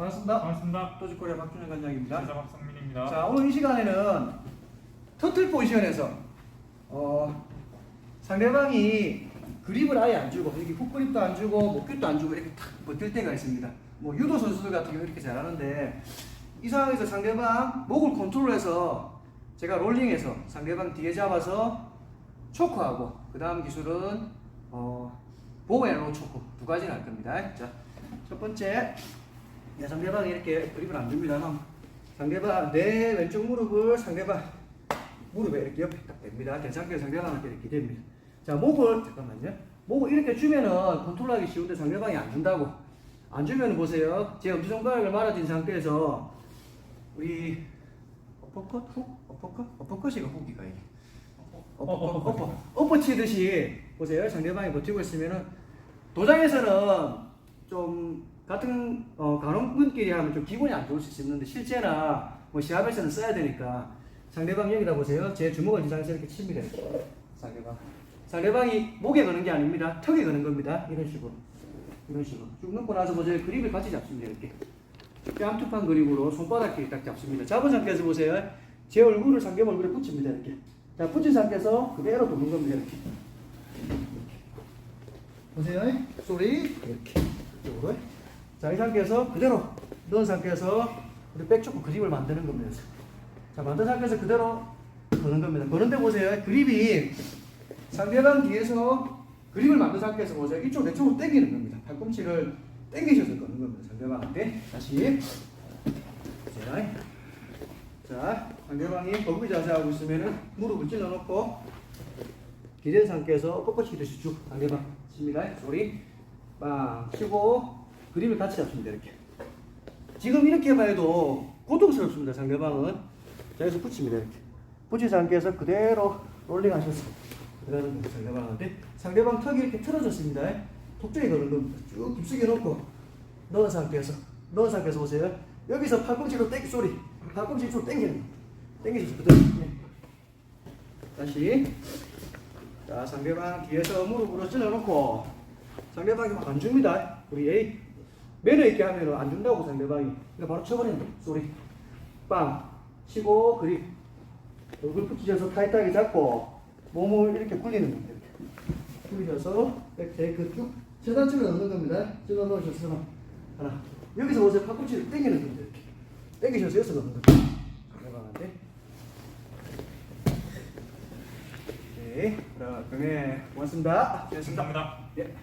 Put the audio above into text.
반갑습니다. 반갑습니다. 도지코리아 박준현 관장입니다. 기자 박성민입니다. 자 오늘 이 시간에는 터틀 포지션에서 어, 상대방이 그립을 아예 안 주고 이렇게 훅 그립도 안 주고 목규도 안 주고 이렇게 탁 버틸 때가 있습니다. 뭐 유도 선수들 같은 경우 이렇게 잘하는데 이 상황에서 상대방 목을 컨트롤해서 제가 롤링해서 상대방 뒤에 잡아서 초크하고 그 다음 기술은 어, 보앤로 초크 두 가지를 할 겁니다. 자, 첫 번째 야, 상대방이 이렇게 그립을 안 줍니다. 상대방 내 왼쪽 무릎을 상대방 무릎에 이렇게 옆에 딱. 된 상태에서 상대방한테 이렇게 됩니다. 자, 목을 잠깐만요. 목을 이렇게 주면은 컨트롤하기 쉬운데 상대방이 안 준다고. 안 주면 보세요. 제 엄지손가락을 말아진 상태에서 우리 어퍼컷 훅 어퍼컷 어퍼컷이가 훅이가 이게 어퍼 어퍼 어퍼 어퍼 치듯이 보세요. 상대방이 버티고 있으면은 도장에서는 좀 같은 어, 간호분끼리 하면 좀 기분이 안 좋을 수 있는데 실제나 뭐 시합에서는 써야 되니까 상대방 여기다 보세요. 제 주먹을 이렇게 칩니다. 이렇게. 상대방. 상대방이 목에 거는 게 아닙니다. 턱에 거는 겁니다. 이런 식으로. 이런 식으로. 쭉 넣고 나서 보세요. 그립을 같이 잡습니다. 이렇게. 뺨투판 그립으로 손바닥끼리 딱 잡습니다. 잡은 상태에서 보세요. 제 얼굴을 상대방 얼굴에 붙입니다. 이렇게. 자, 붙인 상태에서 그대로 도는 겁니다. 이렇게. 보세요. 소리. 이렇게. 이쪽으로. 자, 이 상태에서 그대로 넣은 상태에서 우리 백초크 그립을 만드는 겁니다. 자, 만든 상태에서 그대로 거는 겁니다. 거는데 보세요. 그립이 상대방 뒤에서 그립을 만든 상태에서 보세요. 이쪽 내쪽으로 당기는 겁니다. 팔꿈치를 당기셔서 거는 겁니다. 상대방한테. 다시. 자, 자 상대방이 거북이 자세하고 있으면은 무릎을 찔러놓고 기댄 상태에서 뻣뻣이 듯이 쭉 상대방 칩니다. 소리. 빵 치고 그립을 같이 잡습니다. 이렇게. 지금 이렇게만 해도 고통스럽습니다. 상대방은. 자, 여기서 붙입니다. 이렇게. 붙인 상태에서 그대로 롤링 하셔서 상대방한테 상대방 턱이 이렇게 틀어졌습니다. 턱 쪽에 거는 겁니다. 쭉 깊숙이 놓고 넣은 상태에서 넣은 상태에서 보세요. 여기서 팔꿈치로 땡 소리. 팔꿈치 쪽 당기는 거. 당기셔서 그대로. 네. 다시. 자, 상대방 뒤에서 무릎으로 찔러놓고 상대방이 막안 줍니다. 우리 A 매너 있게 하면 안 준다고 상대방이. 그러니까 바로 쳐버린다. 소리. 빵. 치고 그립. 얼굴 붙이셔서 타이트하게 잡고 몸을 이렇게 굴리는 겁니다. 굴리셔서 백테이크 쭉 세단치를 넣는 겁니다. 찔러 넣으셔서 하나. 여기서 보세요. 팔꿈치를 당기는 겁니다. 이렇게. 당기셔서 여기서 넣는 겁니다. 상대방한테. 네. 자, 그러면 고맙습니다. 감사합니다. 예.